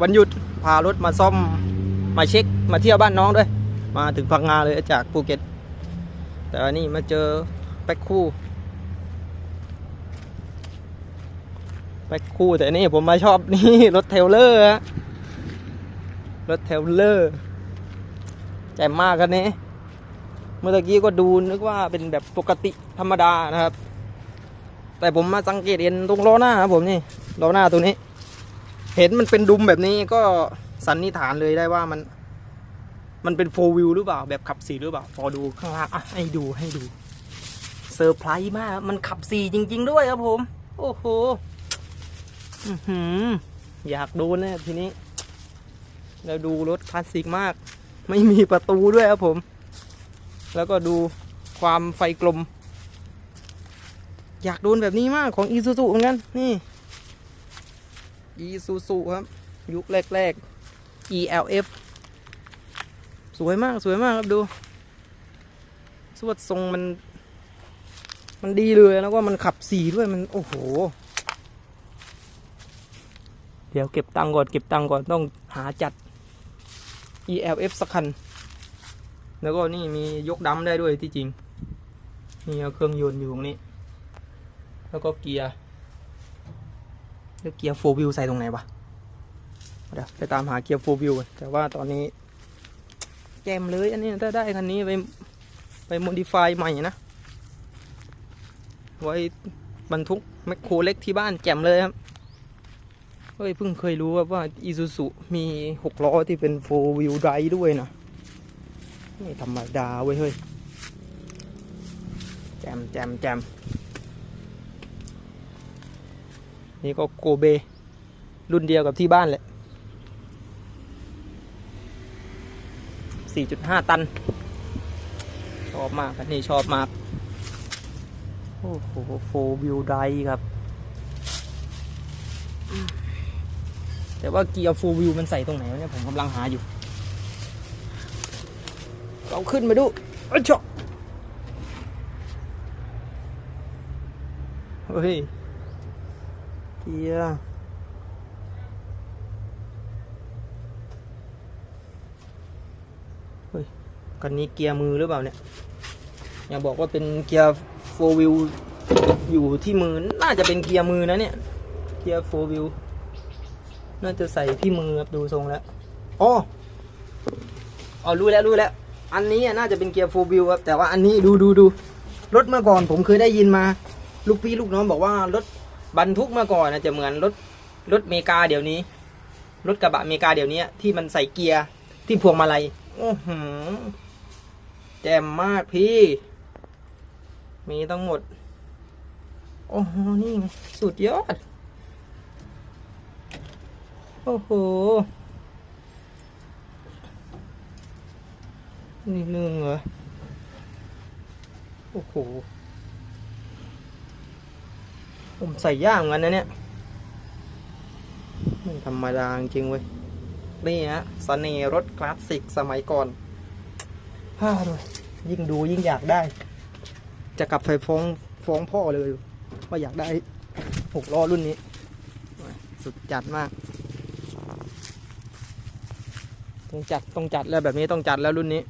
วันหยุดพารถมาซ่อมมาเช็คมาเที่ยวบ้านน้องด้วย มาถึงพังงาเลยจากภูเก็ต แต่อันนี้มาเจอแป๊กคู่แป๊กคู่แต่นี่ผมมาชอบนี่รถเทลเลอร์รถเทลเลอร์แจ่มมากกันนี้เมื่อกี้ก็ดูนึกว่าเป็นแบบปกติธรรมดานะครับ แต่ผมมาสังเกตเห็นตรงล้อหน้าครับผมนี่ล้อหน้าตัวนี้ เห็นมันเป็นดุมแบบนี้ก็สันนิษฐานเลยได้ว่ามัน มันเป็นโฟวิลหรือเปล่า แบบขับสี่หรือเปล่า พอดูข้างล่างอะให้ดูให้ดูเซอร์ไพรส์มาก มันขับสี่จริง ๆ ด้วยครับผม โอ้โหอยากดูเนี่ยทีนี้แล้วดูรถคลาสสิกมาก ไม่มีประตูด้วยครับผม แล้วก็ดูความไฟกลม อยากโดนแบบนี้มากของอีซูซูเหมือนกัน นี่ อีซูซูครับ ยุคแรกๆ ELF สวยมากสวยมากครับดู สวดทรงมัน มันดีเลยแล้วก็มันขับสีด้วยมันโอ้โห เดี๋ยวเก็บตังก่อนเก็บตังก่อนต้องหาจัด ELF สักคัน แล้วก็นี่มียกดัมได้ด้วยที่จริง นี่เอาเครื่องยนต์อยู่ตรงนี้ แล้วก็เกียร์ แล้วเกียร์โฟวิวใส่ตรงไหนวะเดี๋ยวไปตามหาเกียร์โฟวิวแต่ว่าตอนนี้แจมเลยอันนี้ถ้าได้คันนี้ไปไปโมดิฟายใหม่นะ ไว้บรรทุกแมคโครเล็กที่บ้านแจมเลยครับเฮ้ยเพิ่งเคยรู้ว่าว่าอีซูซุมีหกล้อที่เป็นโฟวิวไดด้วยนะไม่ธรรมดาเว้ยเฮ้ยแจมแจมแจม นี่ก็โกเบ รุ่นเดียวกับที่บ้านแหละ 4.5 ตัน ชอบมากคันนี้ชอบมาก โอ้โหโฟวิวไดครับ แต่ว่าเกียร์โฟวิวมันใส่ตรงไหนวะเนี่ยผมกำลังหาอยู่ เราขึ้นมาดูอ้ชเฮ้ย เกียร์เฮ้ยคันนี้เกียร์มือหรือเปล่าเนี่ย อย่าบอกว่าเป็นเกียร์โฟวิวอยู่ที่มือ น่าจะเป็นเกียร์มือนะเนี่ย เกียร์โฟวิวน่าจะใส่ที่มือครับดูทรงแล้วอ๋ออ๋อรู้แล้วรู้แล้ว อันนี้อะน่าจะเป็นเกียร์โฟวิวครับ แต่ว่าอันนี้ดูดูดูรถเมื่อก่อนผมเคยได้ยินมา ลูกพี่ลูกน้องบอกว่ารถ บรรทุกเมื่อก่อนนะจะเหมือนรถรถเมกาเดี๋ยวนี้ รถกระบะเมกาเดี๋ยวนี้ที่มันใส่เกียร์ที่พวงมาลัยโอ้โหแจ่มมากพี่ มีทั้งหมด โอ้โห นี่ไง สุดยอด โอ้โห นี่นึ่งเหรอ โอ้โห ผมใส่ย่างกันนะเนี่ยไม่ธรรมดาจริงเว้ย นี่ฮะเน่รถคลาสสิกสมัยก่อนฮ่าด้วยยิ่งดูยิ่งอยากได้ จะกลับไปฟ้องฟ้องพ่อเลยว่าอยากได้หกล้อรุ่นนี้ สุดจัดมาก ต้องจัดต้องจัดแล้วแบบนี้ต้องจัดแล้วรุ่นนี้